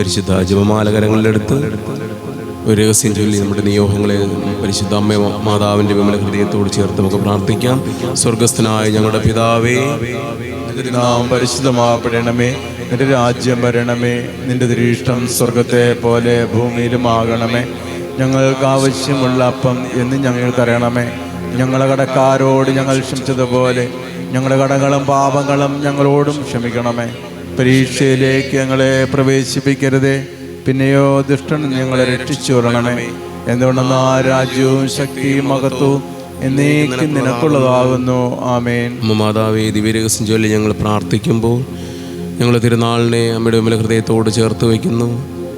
പരിശുദ്ധ ജപമാലകരങ്ങളിലെടുത്ത് ഒരു രഹസ്യം ചൊല്ലി നമ്മുടെ നിയോഗങ്ങളെ പരിശുദ്ധ അമ്മ മാതാവിന്റെ വിമല ഹൃദയത്തോട് ചേർത്ത് നമുക്ക് പ്രാർത്ഥിക്കാം. സ്വർഗസ്ഥനായ ഞങ്ങളുടെ പിതാവേ നിന്റെ നാം പരിശുദ്ധമാപ്പെടണമേ. നിന്റെ രാജ്യം വരണമേ. നിന്റെ ദരീഷ്ടം സ്വർഗത്തെ പോലെ ഭൂമിയിലും ആകണമേ ഞങ്ങൾക്ക് ആവശ്യമുള്ള അപ്പം എന്ന് ഞങ്ങൾക്ക് തരണമേ. ഞങ്ങളെ കടക്കാരോട് ഞങ്ങൾ ക്ഷമിച്ചതുപോലെ ഞങ്ങളുടെ കടകളും പാപങ്ങളും ഞങ്ങളോടും ക്ഷമിക്കണമേ. പരീക്ഷയിലേക്ക് ഞങ്ങളെ പ്രവേശിപ്പിക്കരുതേ. പിന്നെയോ ദുഷ്ടൻ ഞങ്ങളെ രക്ഷിച്ചു കൊള്ളണമേ. എന്തുകൊണ്ടെന്ന് ആ രാജ്യവും ശക്തിയും മഹത്വവും എന്നേക്കും നിനക്കുള്ളതാകുന്നു. ആമേൻ. മാതാവേ ദിവ്യരഹസ്യം ചൊല്ലി ഞങ്ങൾ പ്രാർത്ഥിക്കുമ്പോൾ ഞങ്ങൾ തിരുനാളിനെ അമ്മയുടെ വിമല ഹൃദയത്തോട് ചേർത്ത് വയ്ക്കുന്നു.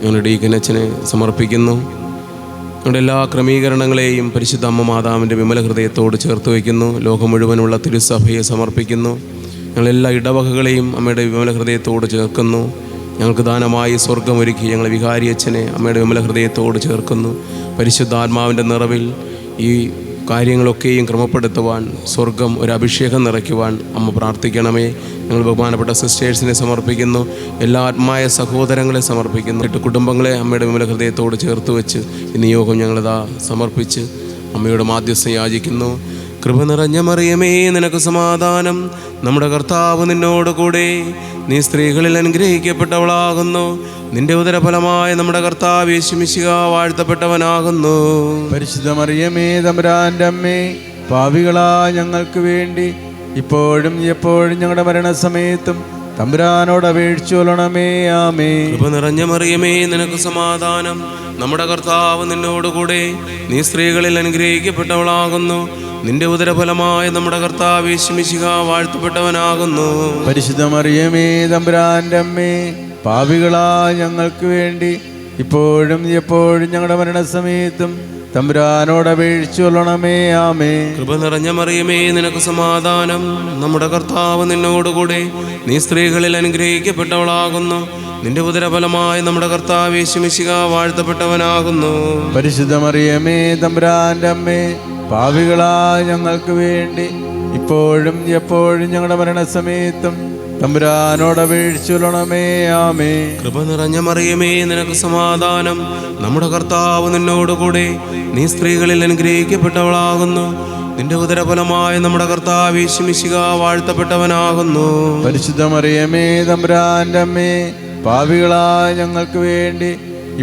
ഞങ്ങളുടെ ഡീക്കനച്ചനെ സമർപ്പിക്കുന്നു. ഞങ്ങളുടെ എല്ലാ ക്രമീകരണങ്ങളെയും പരിശുദ്ധ അമ്മ മാതാവിന്റെ വിമല ഹൃദയത്തോട് ചേർത്ത് വയ്ക്കുന്നു. ലോകം മുഴുവനുള്ള തിരുസഭയെ സമർപ്പിക്കുന്നു. ഞങ്ങളെല്ലാ ഇടവകകളെയും അമ്മയുടെ വിമല ഹൃദയത്തോട് ചേർക്കുന്നു. ഞങ്ങൾക്ക് ദാനമായി സ്വർഗമൊരുക്കി ഞങ്ങളെ വികാരി അച്ഛനെ അമ്മയുടെ വിമല ഹൃദയത്തോട് ചേർക്കുന്നു. പരിശുദ്ധാത്മാവിന്റെ നിറവിൽ ഈ കാര്യങ്ങളൊക്കെയും ക്രമപ്പെടുത്തുവാൻ സ്വർഗം ഒരു അഭിഷേകം നിറയ്ക്കുവാൻ അമ്മ പ്രാർത്ഥിക്കണമേ. ഞങ്ങൾ ബഹുമാനപ്പെട്ട സിസ്റ്റേഴ്സിനെ സമർപ്പിക്കുന്നു. എല്ലാ ആത്മായ സഹോദരങ്ങളെ സമർപ്പിക്കുന്നു. എട്ട് കുടുംബങ്ങളെ അമ്മയുടെ വിമല ഹൃദയത്തോട് ചേർത്ത് വെച്ച് ഈ നിയോഗം ഞങ്ങളിതാ സമർപ്പിച്ച് അമ്മയോട് മാധ്യസ്ഥ യാചിക്കുന്നു. കൃപ നിറഞ്ഞ മറിയമേ നിനക്ക് സമാധാനം. നമ്മുടെ കർത്താവ് നിന്നോട് കൂടെ നീ സ്ത്രീകളിൽ അനുഗ്രഹിക്കപ്പെട്ടവളാകുന്നു. നിന്റെ ഉദരഫലമായ നമ്മുടെ കർത്താവ് യേശുമിശിക വാഴ്ത്തപ്പെട്ടവനാകുന്നു. പരിശുദ്ധ മറിയമേ തമ്പുരാന്റെ അമ്മേ പാവികളാ ഞങ്ങൾക്ക് വേണ്ടി ഇപ്പോഴും എപ്പോഴും ഞങ്ങളുടെ മരണസമയത്തും തമ്പുരാനോട് അപേക്ഷിച്ചൊല്ലണമേ ആമേ കൃപ നിറഞ്ഞ മറിയമേ നിനക്ക് സമാധാനം. നമ്മുടെ കർത്താവ് നിന്നോടുകൂടെ നീ സ്ത്രീകളിൽ അനുഗ്രഹിക്കപ്പെട്ടവളാകുന്നു. നിന്റെ ഉദരഫലമായ നമ്മുടെ കർത്താവ് വാഴ്ത്തപ്പെട്ടവനാകുന്നു. പരിശുദ്ധമറിയമേ തമ്പുരാന്റെ അമ്മേ പാവികളാ ഞങ്ങൾക്ക് വേണ്ടി ഇപ്പോഴും എപ്പോഴും ഞങ്ങളുടെ മരണസമയത്തും തമ്പുരാനോട് അപേക്ഷിച്ചുകൊള്ളണമേ ആമേ കൃപ നിറഞ്ഞ മറിയമേ നിനക്ക് സമാധാനം. നമ്മുടെ കർത്താവ് നിന്നോടുകൂടെ നീ സ്ത്രീകളിൽ അനുഗ്രഹിക്കപ്പെട്ടവളാകുന്നു. നിന്റെ ഉദരഫലമായി നമ്മുടെ കർത്താവ് യേശുമിശിക വാഴ്ത്തപ്പെട്ടവനാകുന്നു. പരിശുദ്ധമറിയമേ തമ്പുരാന്റെ അമ്മേ പാവികളാ ഞങ്ങൾക്ക് വേണ്ടി ഇപ്പോഴും എപ്പോഴും ഞങ്ങളുടെ മരണസമയത്തും തമ്പുരാനോട് ആമേ കൃപ നിറഞ്ഞ മറിയമേ നിനക്ക് സമാധാനം. നമ്മുടെ കർത്താവ് നിന്നോടുകൂടെ നീ സ്ത്രീകളിൽ അനുഗ്രഹിക്കപ്പെട്ടവളാകുന്നു. നിന്റെ ഉദരഫലമായ നമ്മുടെ കർത്താവ് യേശുമിശിക വാഴ്ത്തപ്പെട്ടവനാകുന്നു. പരിശുദ്ധ മറിയമേ തമ്പുരാന്റെ അമ്മേ പാവികളാ ഞങ്ങൾക്ക് വേണ്ടി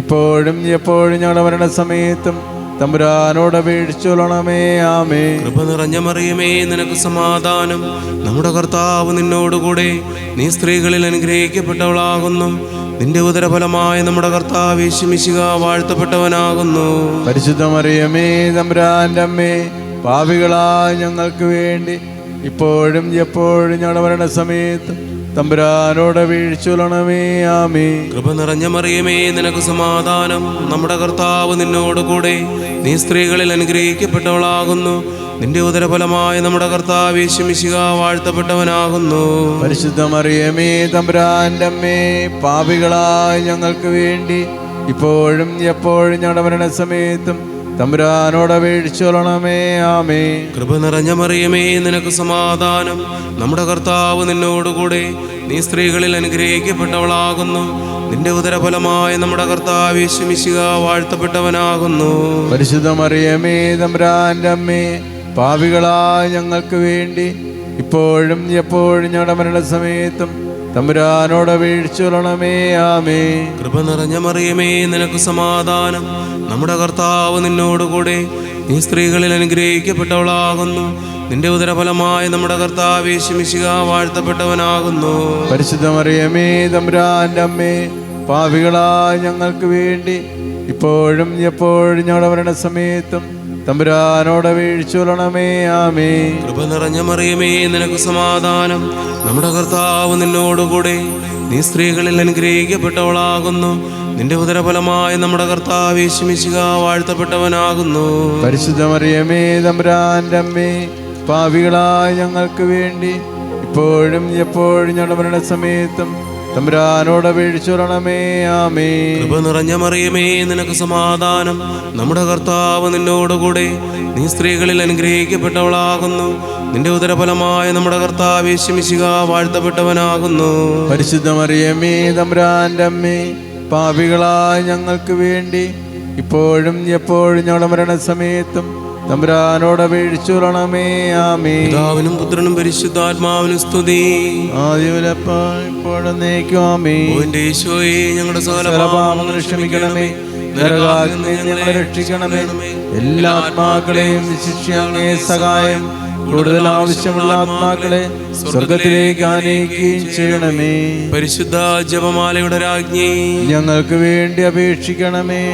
ഇപ്പോഴും എപ്പോഴും ഞങ്ങളുടെ മരണസമയത്തും തമ്പുരാനോട് അപേക്ഷിച്ചൊള്ളണമേ ആമേ കൃപ നിറഞ്ഞ മറിയമേ നിനക്ക് സമാധാനം. നമ്മുടെ കർത്താവ് നിന്നോടുകൂടെ നീ സ്ത്രീകളിൽ അനുഗ്രഹിക്കപ്പെട്ടവളാകുന്നു. നിന്റെ ഉദരഫലമായ നമ്മുടെ കർത്താവ് ശിമിശിക വാഴ്ത്തപ്പെട്ടവനാകുന്നു. പരിശുദ്ധ മറിയമേ തമ്പുരാന്റെ അമ്മേ പാപികളായ ഞങ്ങൾക്ക് വേണ്ടി ഇപ്പോഴും എപ്പോഴും ഞങ്ങളുടെ മരണസമയത്തും തമ്പുരാനോട് അപേക്ഷിച്ചു ആമേ. കൃപ നിറഞ്ഞ മറിയമേ നിനക്ക് സമാധാനം. നമ്മുടെ കർത്താവ് നിന്നോട് കൂടെ നീ സ്ത്രീകളിൽ അനുഗ്രഹിക്കപ്പെട്ടവളാകുന്നു. നിന്റെ ഉദരഫലമായ നമ്മുടെ കർത്താവ് ശമിശിക വാഴ്ത്തപ്പെട്ടവനാകുന്നു. പരിശുദ്ധ മറിയമേ തമ്പുരാന്റെ അമ്മേ പാപികളായ ഞങ്ങൾക്ക് വേണ്ടി ഇപ്പോഴും എപ്പോഴും ഞങ്ങളുടെ മരണസമയത്തും തമ്പുരാനോട് അപേക്ഷിച്ചു ആമേ കൃപ നിറഞ്ഞ മറിയമേ നിനക്ക് സമാധാനം. നമ്മുടെ കർത്താവ് നിന്നോടുകൂടെ നീ സ്ത്രീകളിൽ അനുഗ്രഹിക്കപ്പെട്ടവളാകുന്നു. നിന്റെ ഉദരഫലമായ നമ്മുടെ കർത്താവ് ശമിശിക വാഴ്ത്തപ്പെട്ടവനാകുന്നു. പരിശുദ്ധ മറിയമേ തമ്പുരാന്റെ അമ്മേ പാവികളായ ഞങ്ങൾക്ക് വേണ്ടി ഇപ്പോഴും എപ്പോഴും ഞങ്ങളുടെ മരണസമയത്തും തമ്പുരാനോട് വീഴ്ചൊല്ലണമേ ആമേ. കൃപ നിറഞ്ഞ മറിയമേ നിനക്ക് സമാധാനം. നമ്മുടെ കർത്താവ് നിന്നോടുകൂടെ നീ സ്ത്രീകളിൽ അനുഗ്രഹിക്കപ്പെട്ടവളാകുന്നു. നിന്റെ ഉദരഫലമായ നമ്മുടെ കർത്താവ് ശമിശിക വാഴ്ത്തപ്പെട്ടവനാകുന്നു. പരിശുദ്ധ മറിയമേ തമ്പുരാന്റെ അമ്മേ പാവികളായി ഞങ്ങൾക്ക് വേണ്ടി ഇപ്പോഴും എപ്പോഴും ഞങ്ങളുടെ മരണസമയത്തും തമ്പുരാനോട് അപേക്ഷിച്ചു ആമേ കൃപ നിറഞ്ഞ മറിയമേ നിനക്ക് സമാധാനം. നമ്മുടെ കർത്താവ് നിന്നോടുകൂടെ നീ സ്ത്രീകളിൽ അനുഗ്രഹിക്കപ്പെട്ടവളാകുന്നു. നിന്റെ ഉദരഫലമായ നമ്മുടെ കർത്താവ് യേശുമിശിക വാഴ്ത്തപ്പെട്ടവനാകുന്നു. പരിശുദ്ധ മറിയമേ തമ്പുരാന്റെ അമ്മേ പാവികളായ ഞങ്ങൾക്ക് വേണ്ടി ഇപ്പോഴും എപ്പോഴും ഞങ്ങളുടെ മരണസമയത്തും തമ്പുരാനോട് വീഴ്ചരണമേ ആമേ കൃപ നിറഞ്ഞ മറിയമേ നിനക്ക് സമാധാനം. നമ്മുടെ കർത്താവ് നിന്നോടുകൂടെ നീ സ്ത്രീകളിൽ അനുഗ്രഹിക്കപ്പെട്ടവളാകുന്നു. നിന്റെ ഉദരഫലമായ നമ്മുടെ കർത്താവ് ശമിശിക വാഴ്ത്തപ്പെട്ടവനാകുന്നു. പരിശുദ്ധ മറിയമേ തമ്പുരാന്റെ അമ്മേ പാപികളായ ഞങ്ങൾക്ക് വേണ്ടി ഇപ്പോഴും എപ്പോഴും ഞങ്ങളുടെ മരണസമയത്തും തമ്പുരാനോട് വീഴ്ചുരണമേ ആമേ പിതാവിനും പുത്രനും പരിശുദ്ധാത്മാവിനും സ്തുതി. ഇപ്പോഴും ഓന്റെ ഈശോയെ ഞങ്ങളുടെ സകല പാപങ്ങൾ ക്ഷമിക്കണമേ ഞങ്ങളെ രക്ഷിക്കണമേ. എല്ലാ ആത്മാക്കളെയും ശിക്ഷയങ്ങേ സഹായം കൂടുതൽ ആവശ്യമുള്ള ആത്മാക്കളെ സ്വർഗത്തിലേക്ക് ആനയിക്കുകയും ചെയ്യണമേ. പരിശുദ്ധ ജപമാലയുടെ രാജ്ഞി. ഞങ്ങൾക്ക് വേണ്ടി അപേക്ഷിക്കണമേ.